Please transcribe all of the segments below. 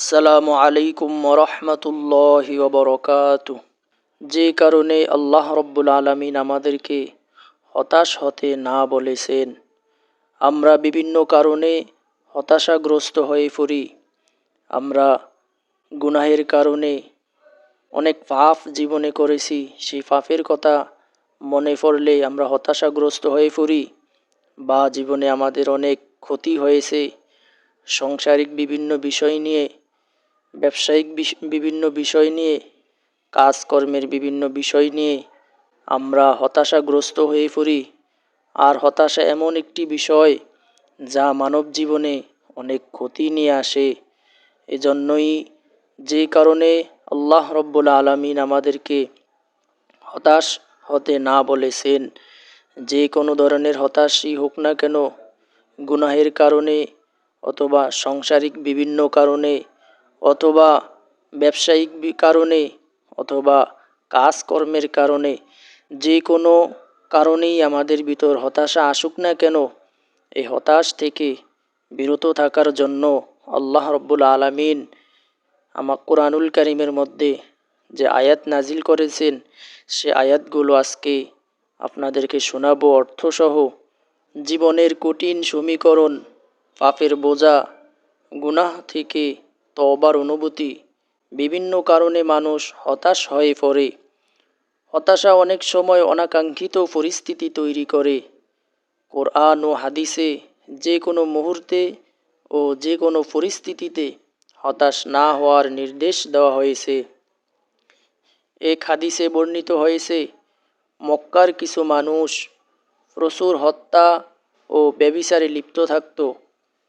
আসসালামু আলাইকুম রহমতুল্লাহ বরকাত যে কারণে আল্লাহ রব্বুল আলমিন আমাদেরকে হতাশ হতে না বলেছেন। আমরা বিভিন্ন কারণে হতাশাগ্রস্ত হয়ে পড়ি। আমরা গুনাহের কারণে অনেক পাপ জীবনে করেছি। সেই পাপের কথা মনে পড়লে আমরা হতাশাগ্রস্ত হয়ে পড়ি। বা জীবনে আমাদের অনেক ক্ষতি হয়েছে। সংসারিক বিভিন্ন বিষয় নিয়ে ব্যবসায়িক বিভিন্ন বিষয় নিয়ে, কাজকর্মের বিভিন্ন বিষয় নিয়ে আমরা হতাশাগ্রস্ত হয়ে পড়ি। আর হতাশা এমন একটি বিষয় যা মানব জীবনে অনেক ক্ষতি নিয়ে আসে। এজন্যই যে কারণে আল্লাহ রব্বুল আলমিন আমাদেরকে হতাশ হতে না বলেছেন। যে কোনো ধরনের হতাশই হোক না কেন, গুনাহের কারণে অথবা সাংসারিক বিভিন্ন কারণে অথবা ব্যবসায়িক কারণে অথবা কাজকর্মের কারণে, যে কোনো কারণেই আমাদের ভিতর হতাশা আসুক না কেন এই হতাশ থেকে বিরত থাকার জন্য আল্লাহ রব্বুল আলমিন আমার কোরআনুল করিমের মধ্যে যে আয়াত নাজিল করেছেন, সে আয়াতগুলো আজকে আপনাদেরকে শোনাবো। অর্থসহ জীবনের কঠিন সমীকরণ, পাপের বোঝা, গুনাহ থেকে তবার অনুভূতি। বিভিন্ন কারণে মানুষ হতাশ হয়ে পড়ে। হতাশা অনেক সময় অনাকাঙ্ক্ষিত পরিস্থিতি তৈরি করে। কোরআন ও হাদিসে যে কোনো মুহূর্তে ও যে কোনো পরিস্থিতিতে হতাশ না হওয়ার নির্দেশ দেওয়া হয়েছে। এক হাদিসে বর্ণিত হয়েছে, মক্কার কিছু মানুষ প্রচুর হত্যা ও ব্যবিচারে লিপ্ত থাকত।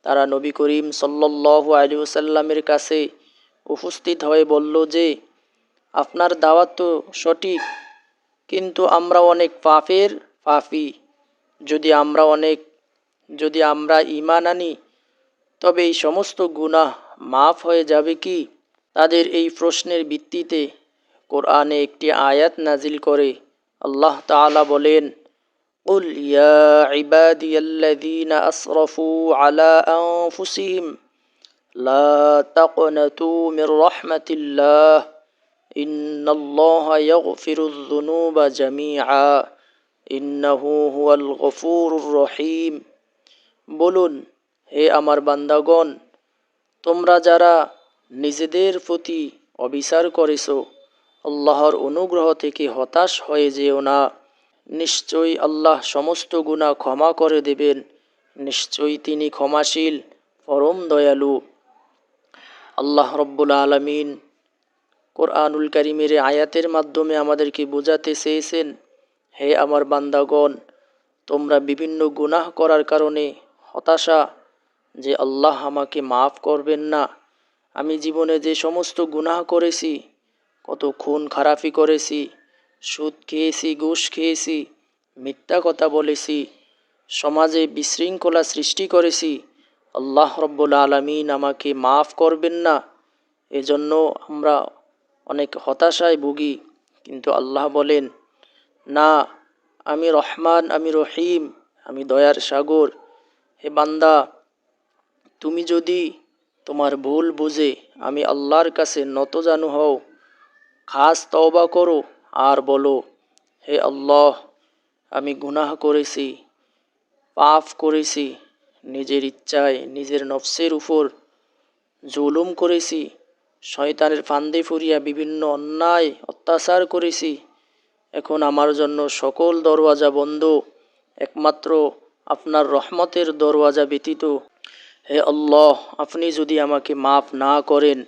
তারা নবী করিম সাল্লাহ আলী ওসাল্লামের কাছে উপস্থিত হয়ে বলল যে, আপনার দাওয়াত তো সঠিক, কিন্তু আমরা অনেক পাপের পাপি। যদি আমরা অনেক, যদি আমরা ইমান আনি, তবে এই সমস্ত গুনাহ মাফ হয়ে যাবে কি? তাদের এই প্রশ্নের ভিত্তিতে কোরআনে একটি আয়াত নাজিল করে। আল্লাহ তালা বলেন قل يا عبادي الذين أسرفوا على أنفسهم لا تقنطوا من رحمة الله إن الله يغفر الذنوب جميعا إنه هو الغفور الرحيم বলুন হে আমার বান্দাগণ তোমরা যারা নিজেদের প্রতি অবিচার করেছ আল্লাহর অনুগ্রহ থেকে হতাশ হয়ে যেও না নিশ্চয়ই আল্লাহ সমস্ত গুণা ক্ষমা করে দেবেন। নিশ্চয়ই তিনি ক্ষমাশীল, পরম দয়ালু। আল্লাহ রব্বুল আলমিন কোরআনুল করিমের আয়াতের মাধ্যমে আমাদেরকে বোঝাতে চেয়েছেন, হে আমার বান্দাগণ, তোমরা বিভিন্ন গুনাহ করার কারণে হতাশা যে আল্লাহ আমাকে মাফ করবেন না। আমি জীবনে যে সমস্ত গুনাহ করেছি কত খুন খারাপি করেছি সুদ খেয়েছি, ঘুষ খেয়েছি, মিথ্যা কথা বলেছি, সমাজে বিশৃঙ্খলা সৃষ্টি করেছি। আল্লাহ রব্বুল আলমিন আমাকে মাফ করবেন না। এজন্য আমরা অনেক হতাশায় ভুগি। কিন্তু আল্লাহ বলেন, না, আমি রহমান, আমি রহিম, আমি দয়ার সাগর। হে বান্দা, তুমি যদি তোমার ভুল বুঝে আমি আল্লাহর কাছে নত জানু হও, খাস তওবা করো আর বলো, হে আল্লাহ, আমি গুনাহ করেছি, পাপ করেছি, নিজের ইচ্ছায় নিজের নফসের উপর জুলুম করেছি, শয়তানের ফান্দে ফুরিয়া বিভিন্ন অন্যায় অত্যাচার করেছি। এখন আমার জন্য সকল দরওয়াজা বন্ধ, একমাত্র আপনার রহমতের দরওয়াজা ব্যতীত। হে আল্লাহ, আপনি যদি আমাকে মাফ না করেন,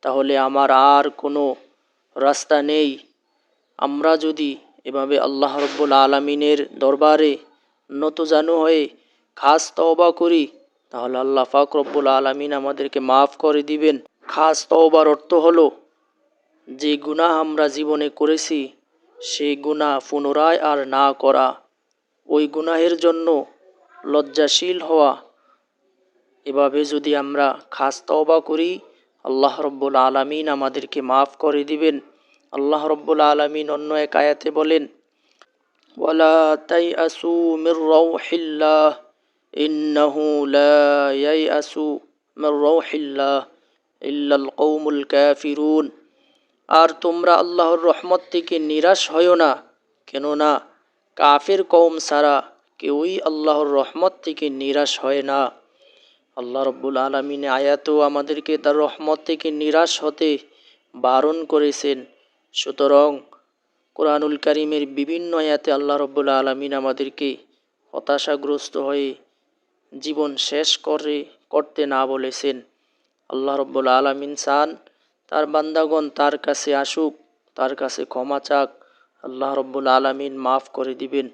তাহলে আমার আর কোনো রাস্তা নেই। আমরা যদি এভাবে আল্লাহ রব্বুল আলমিনের দরবারে নত জানু হয়ে খাস তওবা করি, তাহলে আল্লাহ ফাক রব্বুল আলমিন আমাদেরকে মাফ করে দিবেন। খাস তওবার অর্থ হলো, যে গুনাহ আমরা জীবনে করেছি সেই গুণা পুনরায় আর না করা। ওই গুনাহের জন্য লজ্জাশীল হওয়া। এভাবে যদি আমরা খাস তওবা করি, আল্লাহ রব্বুল আলমিন আমাদেরকে মাফ করে দিবেন। আল্লাহ রব্বুল আলমিন অন্য এক আয়াতে বলেন তাই আসু লা আসু ইল্লাল কৌমুল আর তোমরা আল্লাহর রহমত থেকে নিরাশ হও না, কেননা কাফের কৌম সারা কেউই আল্লাহর রহমত থেকে নিরাশ হয় না। আল্লাহ রব্বুল আলমিনে আয়াতও আমাদেরকে তার রহমত থেকে নিরাশ হতে বারণ করেছেন। সুতরাং কোরআনুল করিমের বিভিন্ন আয়াতে আল্লাহ রব্বুল আলমিন আমাদেরকে হতাশাগ্রস্ত হয়ে জীবন শেষ করে, করতে না বলেছেন। আল্লাহ রব্বুল আলমিন চান তার বান্দাগণ তার কাছে আসুক, তার কাছে ক্ষমা চাক। আল্লাহ রব্বুল আলমিন মাফ করে দিবেন।